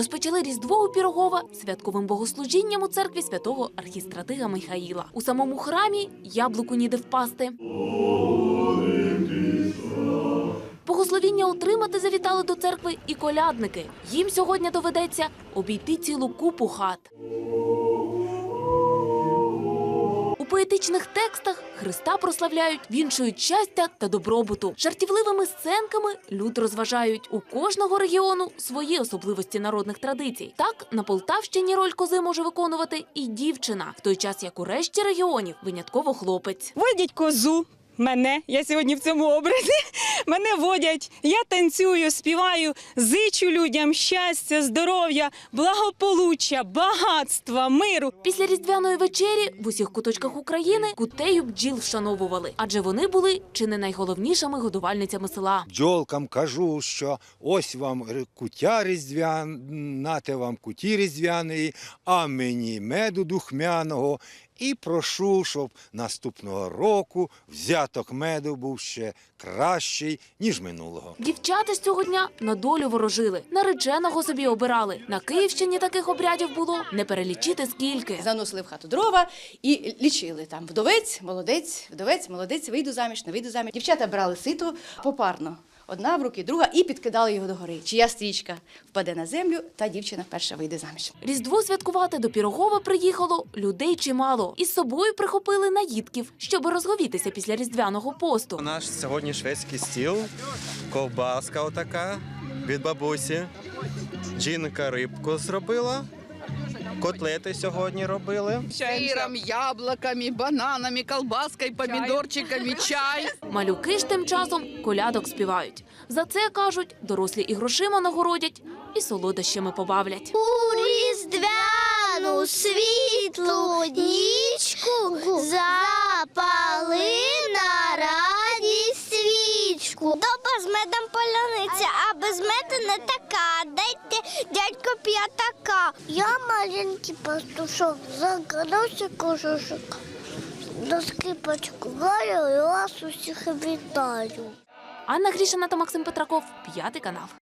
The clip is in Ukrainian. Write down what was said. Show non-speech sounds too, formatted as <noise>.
Розпочали Різдво у Пірогова святковим богослужінням у церкві святого архістратига Михаїла. У самому храмі яблуку ніде впасти. Богословіння отримати завітали до церкви і колядники. Їм сьогодні доведеться обійти цілу купу хат. Поетичних текстах Христа прославляють, віншують щастя та добробуту. Жартівливими сценками люд розважають у кожного регіону свої особливості народних традицій. Так на Полтавщині роль кози може виконувати і дівчина, в той час як у решті регіонів винятково хлопець. Водять козу. Мене, я сьогодні в цьому образі. <laughs> Мене водять, я танцюю, співаю, зичу людям щастя, здоров'я, благополуччя, багатства, миру. Після різдвяної вечері в усіх куточках України кутею бджіл вшановували, адже вони були чи не найголовнішими годувальницями села. бджолкам кажу, що ось вам кутя різдвяна, нате вам куті різдвяної, а мені меду духмяного. І прошу, щоб наступного року взяток меду був ще кращий, ніж минулого. Дівчата з цього дня на долю ворожили, нареченого собі обирали. На Київщині таких обрядів було не перелічити скільки. Заносили в хату дрова і лічили там вдовець, молодець, вдовець, молодець, вийду заміж, не вийду заміж. Дівчата брали сито попарно. Одна в руки, друга, і підкидали його догори. Чия стрічка впаде на землю, та дівчина перша вийде заміж. Різдво святкувати до Пірогова приїхало людей чимало. Із собою прихопили наїдків, щоб розговітися після різдвяного посту. Наш сьогодні шведський стіл, ковбаска отака від бабусі. Жінка рибку зробила. Котлети сьогодні робили. Сиром, яблуками, бананами, колбаскою, помідорчиками, чай. <laughs> Малюки ж тим часом колядок співають. За це кажуть, дорослі і грошима нагородять, і солодощами побавлять. У медом поляниця, а без меду не така. Дайте дядько п'ятака. Я маленький пастушок, загадався кожушок. До скрипочку гаю і вас усіх вітаю. Анна Грішина та Максим Петраков, п'ятий канал.